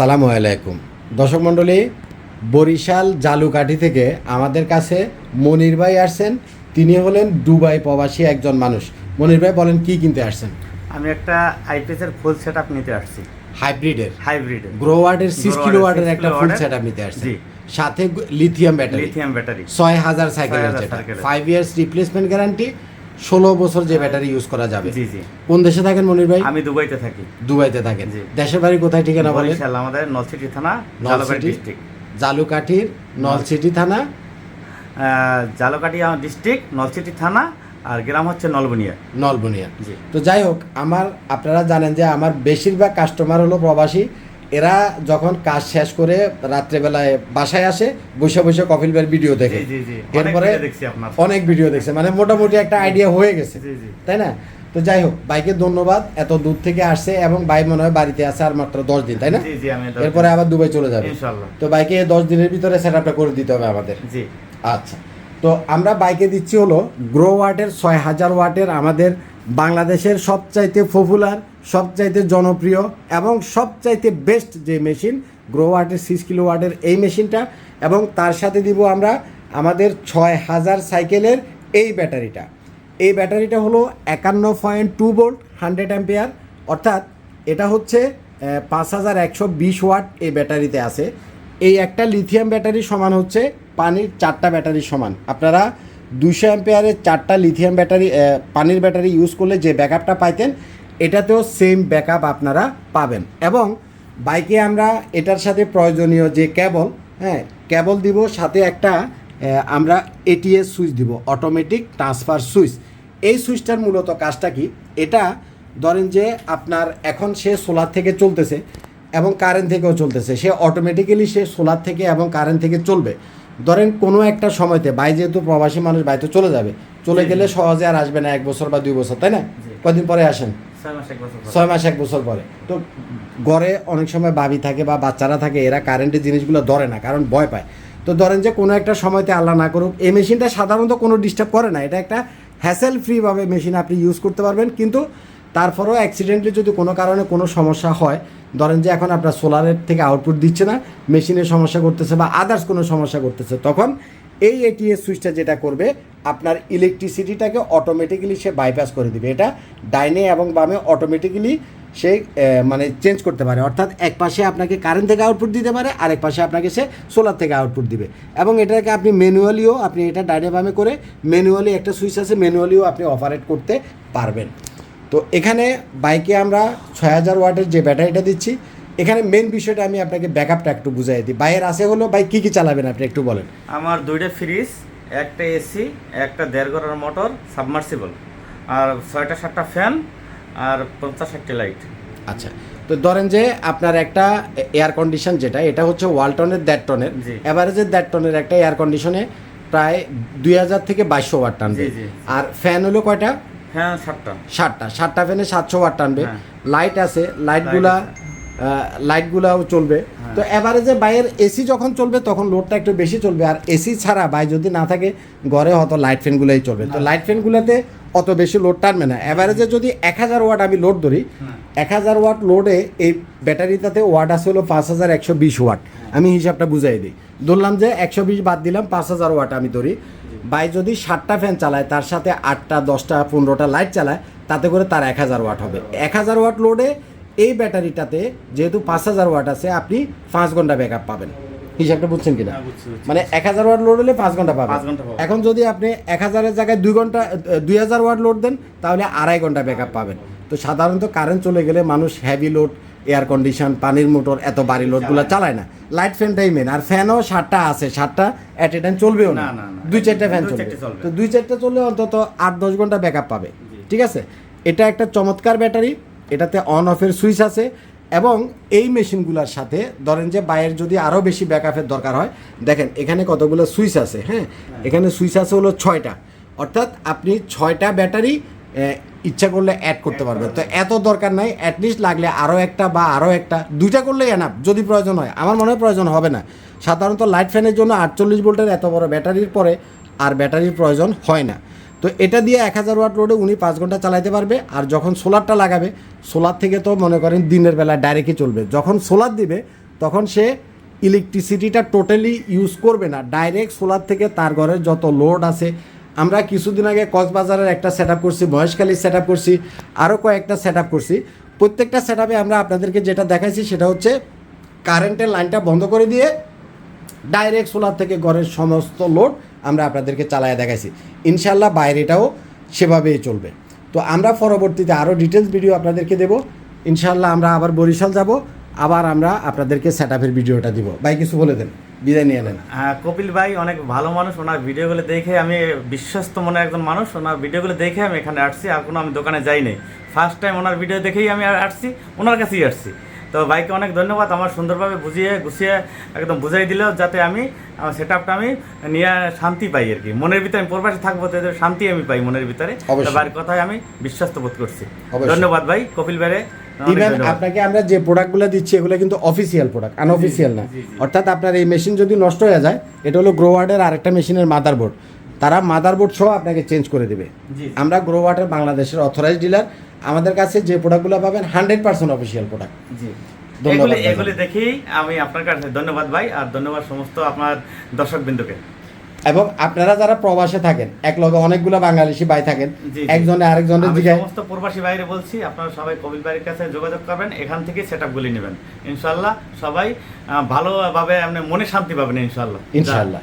আসসালামু আলাইকুম। দর্শক মণ্ডলী বরিশাল জালুকাঠি থেকে আমাদের কাছে মনির ভাই আসছেন। তিনি হলেন দুবাই প্রবাসী একজন মানুষ। মনির ভাই বলেন কি কিনতে আসছেন? আমি একটা আইপিএস এর ফুল সেটআপ নিতে আসছি। হাইব্রিডের? হাইব্রিড। গ্রোওয়ার্ডের সিক্স Growatt-এর কিলো 6 একটা ফুল সেট নিতে আসছি। সাথে লিথিয়াম ব্যাটারি লিথিয়াম ব্যাটারি ছয় হাজার সাইকেলের 6000 যেটা সাইকেলের। ফাইভ ইয়ার্স রিপ্লেসমেন্ট গ্যারান্টি ষোলো বছর যে ব্যাটারি ইউজ করা যাবে। জি জি। কোন দেশে থাকেন মনির ভাই? আমি দুবাইতে থাকি। দুবাইতে থাকেন। জি। দেশের বাড়ি কোথায় ঠিকানা বলেন? বরিশাল আমাদের নলছিটি থানা? ডিস্ট্রিক্ট জালুকাঠির নলসিটি থানা? জালকাটি ডিস্ট্রিক্ট নলছিটি থানা আর গ্রাম হচ্ছে নলবনিয়া। নলবনিয়া। জি। তো যাই হোক আমার আপনারা জানেন যে আমার বেশিরভাগ কাস্টমার হলো প্রবাসী। এরা যখন কাজ শেষ করে রাত্রেবেলায় বাসায় আসে বসে বসে কপিল ভাইয়ের ভিডিও দেখে। এরপরে অনেক ভিডিও দেখছে। মানে মোটামুটি একটা আইডিয়া হয়ে গেছে। তাই না? তো যাই হোক বাইকে ধন্যবাদ। এত দূর থেকে আসছে এবং ভাই মনে হয় বাড়িতে আছে আর মাত্র দশ দিন তাই না? এরপরে আবার দুবাই চলে যাবে। তো বাইকে দশ দিনের ভিতরে সেট করে দিতে হবে আমাদের। আচ্ছা। তো আমরা বাইকে দিচ্ছি হলো গ্রো ওয়াটের ছয় হাজার ওয়াটের আমাদের বাংলাদেশের সবচাইতে পপুলার সবচাইতে জনপ্রিয় এবং সবচাইতে বেস্ট যে মেশিন গ্রো ওয়াটের সিক্স কিলো ওয়াটের এই মেশিনটা এবং তার সাথে দিব আমরা আমাদের ছয় হাজার সাইকেলের এই ব্যাটারিটা। এই ব্যাটারিটা হলো একান্ন point two volt hundred ampere অর্থাৎ এটা হচ্ছে পাঁচ হাজার একশো বিশ ওয়াট এই ব্যাটারিতে আছে। এই একটা লিথিয়াম ব্যাটারি সমান হচ্ছে পানির চারটা ব্যাটারি সমান। আপনারা দুশো অ্যাম্পিয়ারের চারটা লিথিয়াম ব্যাটারি পানির ব্যাটারি ইউজ করলে যে ব্যাকআপটা পাইতেন, এটাতেও সেম ব্যাকআপ আপনারা পাবেন। এবং বাইকে আমরা এটার সাথে প্রয়োজনীয় যে কেবল হ্যাঁ কেবল দিব, সাথে একটা আমরা এটিএস সুইচ দিব অটোমেটিক ট্রান্সফার সুইচ এই সুইচটার মূলত কাজটা কি? এটা ধরেন যে আপনার এখন সে সোলার থেকে চলতেছে এবং কারেন্ট থেকেও চলতেছে। সে অটোমেটিক্যালি সে সোলার থেকে এবং কারেন্ট থেকে চলবে। ধরেন কোনো একটা সময়তে বাই যেহেতু প্রবাসী মানুষ বাইতে চলে যাবে। চলে। গেলে সহজে আর আসবে না এক বছর বা দুই বছর তাই না? কদিন পরে আসেন? ছয় মাস এক বছর ছয় মাস এক বছর পরে। তো ঘরে অনেক সময় বাবি থাকে বা বাচ্চারা থাকে এরা কারেন্টের জিনিসগুলো ধরে না কারণ ভয় পায়। তো ধরেন যে কোনো একটা সময়তে আল্লাহ না করুক এই মেশিনটা সাধারণত কোনো ডিস্টার্ব করে না। এটা একটা হ্যাসেল ফ্রিভাবে মেশিন আপনি ইউজ করতে পারবেন কিন্তু তারপরেও অ্যাক্সিডেন্টলি যদি কোনো কারণে কোনো সমস্যা হয় ধরেন যে এখন আপনার সোলারের থেকে আউটপুট দিচ্ছে না মেশিনের সমস্যা করতেছে বা আদার্স কোনো সমস্যা করতেছে, তখন এই এটিএস সুইচটা যেটা করবে, আপনার ইলেকট্রিসিটিটাকে অটোমেটিক্যালি সে বাইপাস করে দিবে। এটা ডাইনে এবং বামে অটোমেটিক্যালি সে মানে চেঞ্জ করতে পারে। অর্থাৎ এক পাশে আপনাকে কারেন্ট থেকে আউটপুট দিতে পারে, আরেক পাশে আপনাকে সে সোলার থেকে আউটপুট দিবে। এবং এটাকে আপনি ম্যানুয়ালিও আপনি এটা ডাইনে বামে করে ম্যানুয়ালি একটা সুইচ আছে ম্যানুয়ালিও আপনি অপারেট করতে পারবেন। তো এখানে বাইকে আমরা ছয় হাজার ওয়াটের যে ব্যাটারিটা দিচ্ছি এখানে মেন বিষয়টা আমি আপনাকে ব্যাকআপটা একটু বুঝাই দিই। বাইরের আছে হলো বাইক কী কী চালাবেন আপনি একটু বলেন। আমার দুইটা ফ্রিজ একটা এসি একটা দেড় ঘরের মোটর সাবমার্সিবল আর ছয়টা সাতটা ফ্যান আর পঞ্চাশ ষাটটি লাইট আচ্ছা তো ধরেন যে আপনার একটা এয়ার কন্ডিশন যেটা এটা হচ্ছে ওয়ালটনের দেড় টনের। অ্যাভারেজের দেড় টনের একটা এয়ার কন্ডিশনে প্রায় দুই হাজার থেকে বাইশশো ওয়াট টানবে। জি। আর ফ্যান হলো কয়টা? হ্যাঁ সাতটা। ষাটটা ষাটটা ফ্যানে সাতশো ওয়াট টানবে। হ্যাঁ। লাইট আছে লাইটগুলা লাইটগুলাও চলবে। হ্যাঁ। তো এভারেজে বাইরের এসি যখন চলবে তখন লোডটা একটু বেশি চলবে। আর এসি ছাড়া বাই যদি না থাকে ঘরে হয়তো লাইট ফ্যানগুলোই চলবে। তো লাইট ফ্যানগুলোতে অত বেশি লোড টানবে না। এভারেজে যদি এক হাজার ওয়াট আমি লোড ধরি হ্যাঁ। এক হাজার ওয়াট লোডে এই ব্যাটারিটাতে ওয়াট আছে হলো পাঁচ হাজার একশো বিশ ওয়াট। আমি হিসাবটা বুঝাই দিই। ধরলাম যে একশো বিশ বাদ দিলাম পাঁচ হাজার ওয়াট আমি ধরি। বাই যদি ষাটটা ফ্যান চালায় তার সাথে আটটা দশটা পনেরোটা লাইট চালায় তাতে করে তার এক হাজার ওয়াট হবে। এক হাজার ওয়াট লোডে এই ব্যাটারিটাতে যেহেতু পাঁচ হাজার ওয়াট আছে আপনি পাঁচ ঘণ্টা ব্যাকআপ পাবেন। হিসাবটা বুঝছেন কিনা? হ্যাঁ। মানে এক হাজার ওয়াট লোড হলে পাঁচ ঘণ্টা পাবেন। এখন যদি আপনি এক হাজারের জায়গায় দুই ঘণ্টা দুই হাজার ওয়াট লোড দেন তাহলে আড়াই ঘণ্টা ব্যাকআপ পাবেন। তো সাধারণত কারেন্ট চলে গেলে মানুষ হেভি লোড এয়ার কন্ডিশন পানির মোটর এত বাড়ি লোডগুলো চালায় না। লাইট ফ্যানটাই মেন আর ফ্যানও সাতটা আছে সাতটা অ্যাট এ টাইম চলবেও না। দুই চারটা ফ্যান চলবে। তো দুই চারটা চললে অন্তত আট দশ ঘণ্টা ব্যাকআপ পাবে। ঠিক আছে? এটা একটা চমৎকার ব্যাটারি। এটাতে অন অফের সুইচ আছে। এবং এই মেশিনগুলোর সাথে ধরেন যে বাইরের যদি আরও বেশি ব্যাকআপের দরকার হয় দেখেন এখানে কতগুলো সুইচ আছে হ্যাঁ? এখানে সুইচ আছে হলো ছয়টা। অর্থাৎ আপনি ছয়টা ব্যাটারি ইচ্ছা করলে অ্যাড করতে পারবে। তো এত দরকার নাই অ্যাটলিস্ট লাগলে আরও একটা বা আরও একটা। দুইটা করলেই এনাফ যদি প্রয়োজন হয়। আমার মনে হয় প্রয়োজন হবে না। সাধারণত লাইট ফ্যানের জন্য আটচল্লিশ ভোল্টের এত বড় ব্যাটারির পরে আর ব্যাটারির প্রয়োজন হয় না। তো এটা দিয়ে এক হাজার ওয়াট লোডে উনি পাঁচ ঘণ্টা চালাতে পারবে আর যখন সোলারটা লাগাবে, সোলার থেকে তো মনে করেন দিনের বেলা ডাইরেক্টই চলবে। যখন সোলার দিবে, তখন সে ইলেকট্রিসিটিটা টোটালি ইউজ করবে না। ডাইরেক্ট সোলার থেকে তার ঘরের যত লোড আছে আমরা কিছুদিন আগে কক্সবাজারের একটা সেট আপ করছি, মহেশখালীর সেট আপ করছি আরও কয়েকটা সেট আপ করছি। প্রত্যেকটা সেট আমরা আপনাদেরকে যেটা দেখাইছি সেটা হচ্ছে কারেন্টের লাইনটা বন্ধ করে দিয়ে ডাইরেক্ট সোলার থেকে ঘরের সমস্ত লোড আমরা আপনাদেরকে চালায় দেখাইছি। ইনশাল্লাহ বাইরেটাও সেভাবেই চলবে। তো আমরা পরবর্তীতে আরও ডিটেলস ভিডিও আপনাদেরকে দেব। ইনশাল্লাহ আমরা আবার বরিশাল যাব, আবার আমরা আপনাদেরকে সেট ভিডিওটা দিব। ভাই, কিছু বলে দেন। বিদায় নিয়ে নেন। হ্যাঁ, কপিল ভাই অনেক ভালো মানুষ। ওনার ভিডিওগুলো দেখে আমি বিশ্বস্ত মনে একজন মানুষ। ওনার ভিডিওগুলো দেখে আমি এখানে আসছি আর কোনো আমি দোকানে যাই নাই। ফার্স্ট টাইম ওনার ভিডিও দেখেই আমি আর আসছি ওনার কাছেই আসছি। তো ভাইকে অনেক ধন্যবাদ আমার সুন্দরভাবে বুঝিয়ে গুছিয়ে একদম বুঝাই দিল যাতে আমি আমার সেট আপটা আমি নিয়ে শান্তি পাই আর কি। মনের ভিতরে আমি প্রবাসে থাকব তো শান্তি আমি পাই মনের ভিতরে। ভাইয়ের কথায় আমি বিশ্বাস্ত বোধ করছি। ধন্যবাদ ভাই কপিল ভাইরে। ইভেন আপনাকে আমরা যে প্রোডাক্টগুলো দিচ্ছি এগুলো কিন্তু অফিসিয়াল প্রোডাক্ট আনঅফিসিয়াল না। অর্থাৎ আপনার এই মেশিন যদি নষ্ট হয়ে যায় এটা হলো গ্রোওয়ার্ডের আরেকটা মেশিনের মাদারবোর্ড তারা মাদারবোর্ড সহ আপনাকে চেঞ্জ করে দেবে। আমরা গ্রোওয়ার্ডের বাংলাদেশের অথরাইজ ডিলার আমাদের কাছে যে প্রোডাক্টগুলো পাবেন হান্ড্রেড পার্সেন্ট অফিসিয়াল প্রোডাক্ট এগুলি এগুলি দেখেই আমি আপনার কাছে। ধন্যবাদ ভাই আর ধন্যবাদ সমস্ত আপনার দর্শক বিন্দুকে এবং আপনারা যারা প্রবাসে থাকেন এক লগে অনেকগুলো বাংলাদেশি ভাই থাকেন। একজনে আরেকজনের দিকে সমস্ত প্রবাসী বাইরে বলছি আপনারা সবাই কবিল বাড়ির কাছে যোগাযোগ করবেন এখান থেকে সেট আপগুলি নেবেন। ইনশাল্লাহ সবাই ভালোভাবে আপনি মনে শান্তি পাবেন ইনশাল্লাহ ইনশাল্লাহ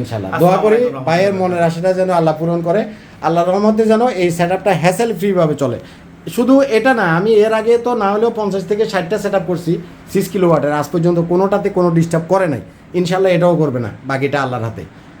ইনশাল্লাহ দোয়া করি ভাইয়ের মনের আশাটা যেন আল্লাহ পূরণ করে আল্লাহর রহমতে যেন এই সেট আপটা হ্যাসেল ফ্রিভাবে চলে। শুধু এটা না আমি এর আগে তো না হলেও পঞ্চাশ থেকে ষাটটা সেট আপ করছি সিক্স কিলো ওয়াটের আজ পর্যন্ত কোনোটাতে কোনো ডিস্টার্ব করে নাই। ইনশাল্লাহ এটাও করবে না বাকিটা আল্লাহর হাতে।